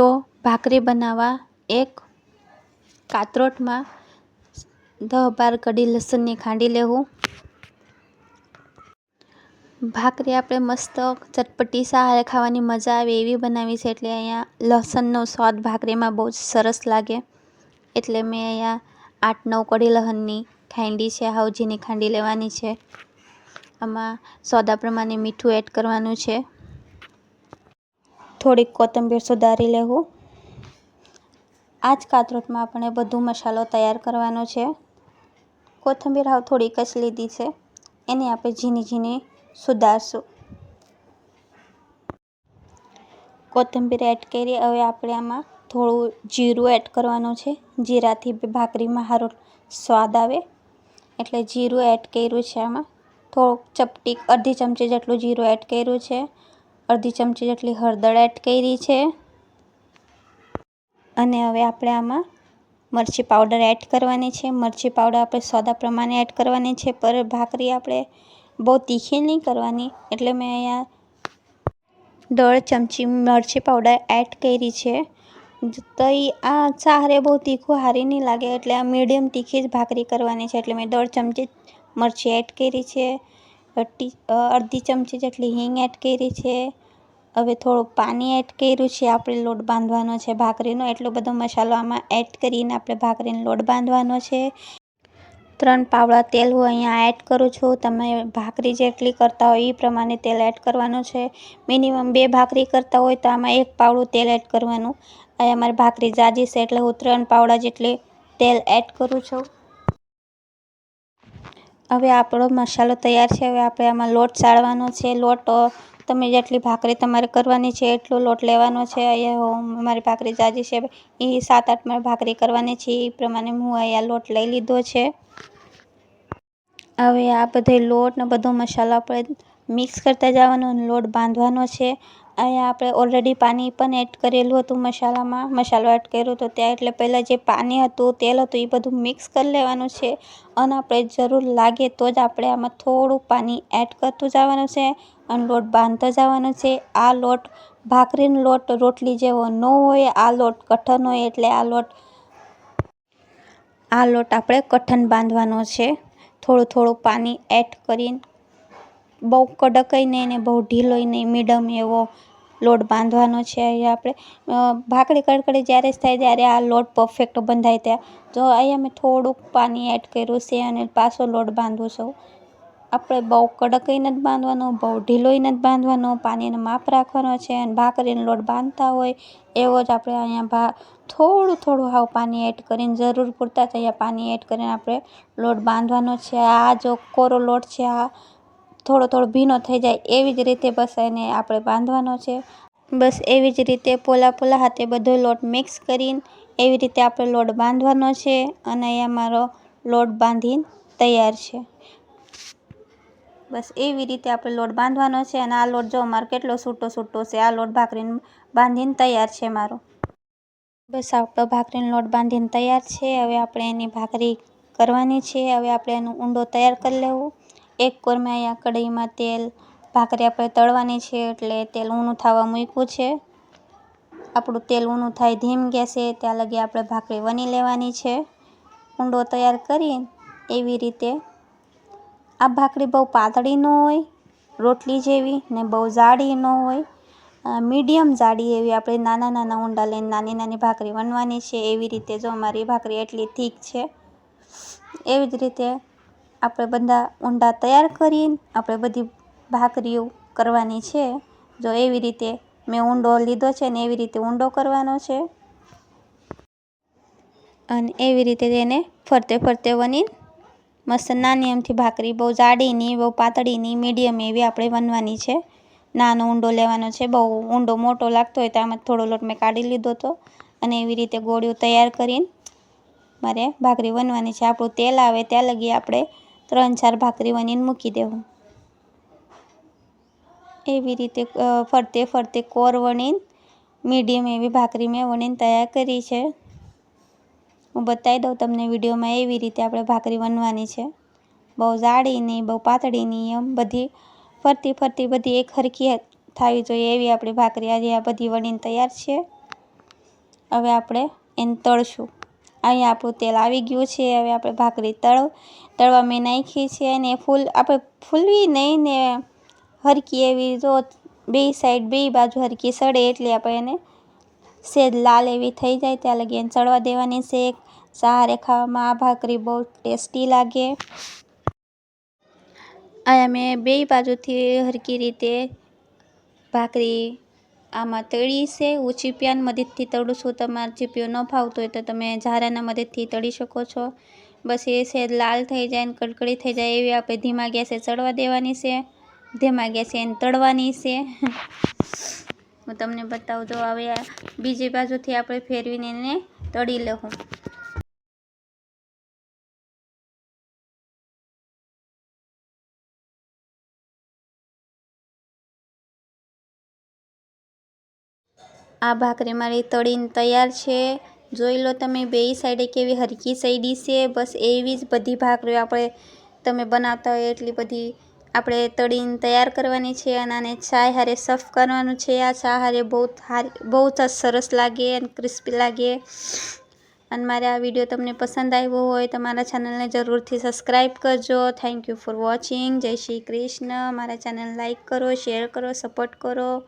તો ભાખરી બનાવવા એક કાતરોટમાં દહ બાર કડી લસણની ખાંડી લેવું. ભાખરી આપણે મસ્ત ચટપટી સહારે ખાવાની મજા આવે એવી બનાવી છે એટલે અહીંયા લસણનો સ્વાદ ભાખરીમાં બહુ જ સરસ લાગે. એટલે મેં અહીંયા આઠ નવ કડી લસણની ખાંડી છે, હાઉજીની ખાંડી લેવાની છે. આમાં સોદા પ્રમાણે મીઠું એડ કરવાનું છે. થોડીક કોથંબીર સુધારી લેવું. આ જ કાતરોટમાં આપણે બધો મસાલો તૈયાર કરવાનો છે. કોથંબીર હાવ થોડીક જ લીધી છે. એને આપણે ઝીણી ઝીણી સુધારશું. કોથંબીર એડ કરી હવે આપણે આમાં થોડું જીરું એડ કરવાનું છે. જીરાથી ભાખરીમાં સારો સ્વાદ આવે. એટલે જીરું એડ કર્યું છે આમાં. થોડુંક ચપટી અડધી ચમચી જેટલું જીરું એડ કર્યું છે. અડધી ચમચી જેટલી હળદર એડ કરી છે. અને હવે આપણે આમાં મરચી પાવડર એડ કરવાની છે. મરચી પાવડર આપણે સોદા પ્રમાણે એડ કરવાની છે. પર ભાખરી આપણે બહુ તીખી નહીં કરવાની. એટલે મેં અહીંયા દોઢ ચમચી મરચી પાવડર એડ કરી છે. તો આ સારે બહુ તીખું સારી નહીં લાગે. એટલે આ મીડિયમ તીખી જ ભાખરી કરવાની છે. એટલે મેં દોઢ ચમચી મરચી એડ કરી છે. અડધી ચમચી જેટલી હિંગ એડ કરી છે. હવે થોડું પાણી એડ કર્યું છે, આપણે લોટ બાંધવાનો છે ભાખરીનો. એટલો બધો મસાલો આમાં એડ કરીને આપણે ભાખરીનો લોટ બાંધવાનો છે. ત્રણ પાવડા તેલ હું અહીંયા એડ કરું છું. તમે ભાખરી જેટલી કરતા હોય એ પ્રમાણે તેલ એડ કરવાનું છે. મિનિમમ બે ભાખરી કરતા હોય તો આમાં એક પાવડું તેલ એડ કરવાનું. અહીંયા મારી ભાખરી જાજી છે એટલે હું ત્રણ પાવડા જેટલી તેલ એડ કરું છું. હવે આપણો મસાલો તૈયાર છે. હવે આપણે આમાં લોટ ચાળવાનો છે. લોટ તમે જેટલી ભાખરી તમારે કરવાની છે, એટલો લોટ લેવાનો છે, અહીંયા મારી ભાખરી જાજી છે, એ સાત આઠ મારી ભાખરી કરવાની છે, એ પ્રમાણે હું અહીંયા લોટ લઈ લીધો છે. હવે આ બધે લોટ ને બધો મસાલા આપણે મિક્સ કરતા જવાનો અને લોટ બાંધવાનો છે. અહીંયા આપણે ઓલરેડી પાણી પણ એડ કરેલું હતું મસાલામાં. મસાલો એડ કર્યો હતો ત્યાં એટલે પહેલાં જે પાણી હતું, તેલ હતું, એ બધું મિક્સ કરી લેવાનું છે. અને આપણે જરૂર લાગે તો જ આપણે આમાં થોડું પાણી એડ કરતું જવાનું છે. અને લોટ બાંધતો જવાનો છે. આ લોટ ભાખરીનો લોટ, રોટલી જેવો ન હોય, આ લોટ કઠણ હોય એટલે આ લોટ આ લોટ આપણે કઠણ બાંધવાનો છે. થોડું થોડું પાણી એડ કરીને બહુ કડકય નહીં ને બહુ ઢીલોય નહીં, મીડિયમ એવો લોટ બાંધવાનો છે અહીંયા આપણે. ભાખરી કડકડી જ્યારે જ થાય ત્યારે આ લોટ પરફેક્ટ બંધાય ત્યાં. જો અહીંયા મેં થોડુંક પાણી એડ કર્યું છે અને પાછો લોટ બાંધું છું. આપણે બહુ કડકય નથી બાંધવાનો, બહુ ઢીલોય નથી બાંધવાનો. પાણીનો માપ રાખવાનો છે અને ભાખરીનો લોટ બાંધતા હોય એવો જ આપણે અહીંયા ભા, થોડું થોડું હાવ પાણી એડ કરીને, જરૂર પૂરતા જ અહીંયા પાણી એડ કરીને આપણે લોટ બાંધવાનો છે. આ જો કોરો લોટ છે, આ થોડો થોડો ભીનો થઈ જાય એવી જ રીતે બસ એને આપણે બાંધવાનો છે. બસ એવી જ રીતે પોલા પોલા હાથે બધો લોટ મિક્સ કરીને એવી રીતે આપણે લોટ બાંધવાનો છે અને અહીંયા મારો લોટ બાંધીને તૈયાર છે. બસ એવી રીતે આપણે લોટ બાંધવાનો છે અને આ લોટ જો મારો કેટલો છૂટો છૂટો છે, આ લોટ ભાખરીને બાંધીને તૈયાર છે મારો. બસ આપણો ભાખરીનો લોટ બાંધીને તૈયાર છે. હવે આપણે એની ભાખરી કરવાની છે. હવે આપણે એનો ઊંડો તૈયાર કરી લેવું. એક કોરમાં અહીંયા કઢાઈમાં તેલ ભાખરી આપણે તળવાની છે એટલે તેલ ઊનું થવા મૂક્યું છે. આપણું તેલ ઊનું થાય ધીમ ગેસે, ત્યાં લગી આપણે ભાખરી વણી લેવાની છે. ઊંડો તૈયાર કરી એવી રીતે આ ભાખરી બહુ પાતળી ન હોય, રોટલી જેવી ને બહુ જાડી ન હોય મીડિયમ જાડી એવી આપણે નાના નાના ઊંડા લઈને નાની નાની ભાખરી વણવાની છે. એવી રીતે જો મારી ભાખરી એટલી થીક છે, એવી જ રીતે આપણે બધા ઊંડા તૈયાર કરીને આપણે બધી ભાખરીઓ કરવાની છે. જો એવી રીતે મેં ઊંડો લીધો છે ને એવી રીતે ઊંડો કરવાનો છે. અને એવી રીતે તેને ફરતે ફરતે વની મસ્ત નાની એમથી ભાખરી બહુ જાડી નહીં બહુ પાતળી નહીં મીડિયમ એવી આપણે વનવાની છે. નાનો ઊંડો લેવાનો છે, બહુ ઊંડો મોટો લાગતો હોય તો આમાં થોડો લોટ મેં કાઢી લીધો હતો અને એવી રીતે ગોળીઓ તૈયાર કરીને મારે ભાખરી વનવાની છે. આપણું તેલ આવે ત્યાં લગી આપણે ત્રણ ચાર ભાખરી વણીને મૂકી દેવું. એવી રીતે ફરતે ફરતે કોર વણીને, મીડિયમ એવી ભાખરી મેં વણીને તૈયાર કરી છે. હું બતાવી દઉં તમને વિડીયોમાં એવી રીતે આપણે ભાખરી વણવાની છે. બહુ જાડી નહીં, બહુ પાતળી નહીં એમ. બધી ફરતી ફરતી બધી એક હરખી થવી જોઈએ એવી આપણી ભાખરી. આજે આ બધી વણીને તૈયાર છે. હવે આપણે એને તળશું. અહીંયા આપણું તેલ આવી ગયું છે. હવે આપણે ભાખરી તળ, તળવા મેં નાખી છે અને ફૂલ, આપણે ફૂલવી નહીં ને હરકી એવી જો બે સાઈડ બે બાજુ હરકી સડે એટલે આપણે એને સેજ લાલ એવી થઈ જાય. ત્યાં લગી એને ચડવા દેવાની છે. સહારે ખાવામાં આ ભાખરી બહુ ટેસ્ટી લાગે. અહીંયા મેં બે બાજુથી હરકી રીતે ભાખરી આમાં તળી છે હું ચીપિયાની મદદથી તળું છું. તમારે ચીપિયો ન ફાવતો હોય તો તમે ઝારાના મદદથી તળી શકો છો. બસ એ છે, લાલ થઈ જાય ને કડકડી થઈ જાય એવી આપણે ધીમા ગેસે ચડવા દેવાની છે. ધીમા ગેસે એને તળવાની છે. હું તમને બતાવું, જો હવે બીજી બાજુથી આપણે ફેરવીને એને તળી લઉં. આ ભાખરી મારી તળીને તૈયાર છે. જોઈ લો તમે, બે સાઈડે કેવી હરકી સૈડી છે. બસ એવી જ બધી ભાખરીઓ આપણે તમે બનાવતા હોય એટલી બધી આપણે તળીને તૈયાર કરવાની છે અને આને ચાય હારે સર્વ કરવાનું છે. આ ચા હારે બહુ બહુ જ સરસ લાગે અને ક્રિસ્પી લાગે. અને મારે આ વીડિયો તમને પસંદ આવ્યો હોય તો મારા ચેનલને જરૂરથી સબસ્ક્રાઈબ કરજો. થેન્ક યુ ફોર વોચિંગ જય શ્રી કૃષ્ણ. મારા ચેનલ લાઈક કરો, શેર કરો, સપોર્ટ કરો.